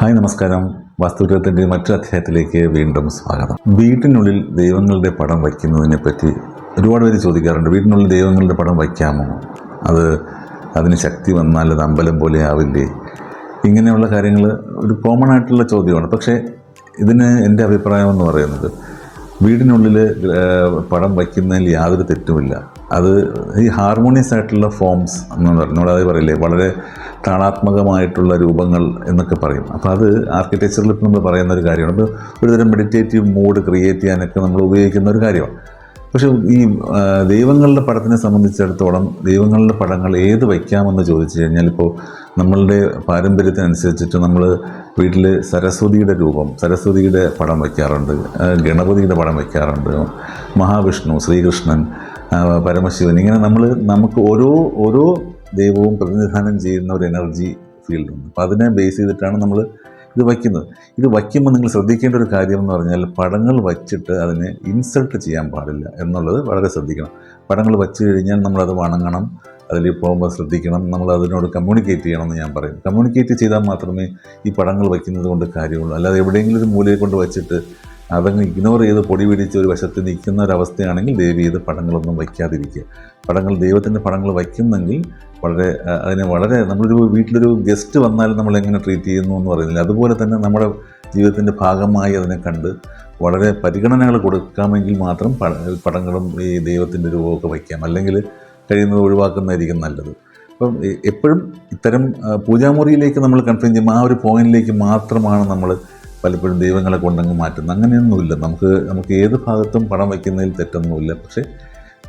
Hi നമസ്കാരം. വസ്തുഗ്രഹത്തിന്റെ മറ്റൊരു അധ്യായത്തിലേക്ക് വീണ്ടും സ്വാഗതം. വീട്ടിനുള്ളിൽ ദൈവങ്ങളുടെ പടം വയ്ക്കുന്നതിനെ പറ്റി ഒരുപാട് പേര് ചോദിക്കാറുണ്ട് വീട്ടിനുള്ളിൽ ദൈവങ്ങളുടെ പടം വയ്ക്കാമോ? അത് അതിന് ശക്തി വന്നാൽ അത് അമ്പലം പോലെ ആവില്ലേ? ഇങ്ങനെയുള്ള കാര്യങ്ങൾ ഒരു കോമൺ ആയിട്ടുള്ള ചോദ്യമാണ്. പക്ഷേ ഇതിന് എന്റെ അഭിപ്രായം എന്ന് പറയുന്നത് വീടിനുള്ളിൽ പടം വയ്ക്കുന്നതിൽ യാതൊരു തെറ്റുമില്ല. അത് ഈ ഹാർമോണിയസ് ആയിട്ടുള്ള ഫോംസ് എന്ന് പറഞ്ഞു നമ്മളത് പറയില്ലേ വളരെ താളാത്മകമായിട്ടുള്ള രൂപങ്ങൾ എന്നൊക്കെ പറയും. അപ്പോൾ അത് ആർക്കിടെക്ചറിൽ ഇപ്പോൾ നമ്മൾ പറയുന്ന ഒരു കാര്യമാണ്. ഇപ്പോൾ ഒരുതരം മെഡിറ്റേറ്റീവ് മൂഡ് ക്രിയേറ്റ് ചെയ്യാനൊക്കെ നമ്മൾ ഉപയോഗിക്കുന്ന ഒരു കാര്യമാണ്. പക്ഷേ ഈ ദൈവങ്ങളുടെ പടത്തിനെ സംബന്ധിച്ചിടത്തോളം ദൈവങ്ങളുടെ പടങ്ങൾ ഏത് വയ്ക്കാമെന്ന് ചോദിച്ചു കഴിഞ്ഞാൽ ഇപ്പോൾ നമ്മളുടെ പാരമ്പര്യത്തിനനുസരിച്ചിട്ട് നമ്മൾ വീട്ടിൽ സരസ്വതിയുടെ രൂപം സരസ്വതിയുടെ പടം വയ്ക്കാറുണ്ട് ഗണപതിയുടെ പടം വയ്ക്കാറുണ്ട് മഹാവിഷ്ണു ശ്രീകൃഷ്ണൻ പരമശിവൻ ഇങ്ങനെ നമ്മൾ നമുക്ക് ഓരോ ഓരോ ദൈവവും പ്രതിനിധാനം ചെയ്യുന്ന ഒരു എനർജി ഫീൽഡുണ്ട്. അപ്പോൾ അതിനെ ബേസ് ചെയ്തിട്ടാണ് നമ്മൾ ഇത് വയ്ക്കുന്നത്. ഇത് വയ്ക്കുമ്പോൾ നിങ്ങൾ ശ്രദ്ധിക്കേണ്ട ഒരു കാര്യം എന്ന് പറഞ്ഞാൽ പടങ്ങൾ വച്ചിട്ട് അതിനെ ഇൻസൾട്ട് ചെയ്യാൻ പാടില്ല എന്നുള്ളത് വളരെ ശ്രദ്ധിക്കണം. പടങ്ങൾ വച്ചു കഴിഞ്ഞാൽ നമ്മളത് വണങ്ങണം അതിൽ പോകുമ്പോൾ ശ്രദ്ധിക്കണം നമ്മൾ അതിനോട് കമ്മ്യൂണിക്കേറ്റ് ചെയ്യണം എന്ന് ഞാൻ പറയും. കമ്മ്യൂണിക്കേറ്റ് ചെയ്താൽ മാത്രമേ ഈ പടങ്ങൾ വയ്ക്കുന്നത് കൊണ്ട് കാര്യമുള്ളൂ. അല്ലാതെ എവിടെയെങ്കിലും ഒരു മൂലയെ കൊണ്ട് വച്ചിട്ട് അതങ്ങ് ഇഗ്നോർ ചെയ്ത് പൊടി പിടിച്ച് ഒരു വശത്ത് നിൽക്കുന്ന ഒരവസ്ഥയാണെങ്കിൽ ദേവി ചെയ്ത് പടങ്ങളൊന്നും വയ്ക്കാതിരിക്കുക. പടങ്ങൾ ദൈവത്തിന്റെ പടങ്ങൾ വയ്ക്കുന്നെങ്കിൽ വളരെ അതിനെ വളരെ നമ്മളൊരു വീട്ടിലൊരു ഗസ്റ്റ് വന്നാൽ നമ്മൾ എങ്ങനെ ട്രീറ്റ് ചെയ്യുന്നു എന്ന് പറയുന്നില്ല. അതുപോലെ തന്നെ നമ്മുടെ ജീവിതത്തിന്റെ ഭാഗമായി അതിനെ കണ്ട് വളരെ പരിഗണനകൾ കൊടുക്കാമെങ്കിൽ മാത്രം പട പടങ്ങളും ഈ ദൈവത്തിന്റെ രൂപമൊക്കെ വയ്ക്കാം. അല്ലെങ്കിൽ കഴിയുന്നത് ഒഴിവാക്കുന്നതായിരിക്കും നല്ലത്. അപ്പം എപ്പോഴും ഇത്തരം പൂജാമുറിയിലേക്ക് നമ്മൾ കൺഫ്യൂം ചെയ്യുമ്പോൾ ആ ഒരു പോയിന്റിലേക്ക് മാത്രമാണ് നമ്മൾ പലപ്പോഴും ദൈവങ്ങളെ കൊണ്ടങ്ങ് മാറ്റുന്നു. അങ്ങനെയൊന്നുമില്ല. നമുക്ക് നമുക്ക് ഏത് ഭാഗത്തും പണം വയ്ക്കുന്നതിൽ തെറ്റൊന്നുമില്ല. പക്ഷേ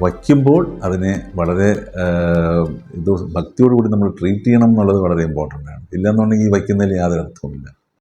വയ്ക്കുമ്പോൾ അതിനെ വളരെ ഇത് ഭക്തിയോടുകൂടി നമ്മൾ ട്രീറ്റ് ചെയ്യണം എന്നുള്ളത് വളരെ ഇമ്പോർട്ടന്റ് ആണ്. ഇല്ലെന്നുണ്ടെങ്കിൽ വയ്ക്കുന്നതിൽ യാതൊരു അർത്ഥവും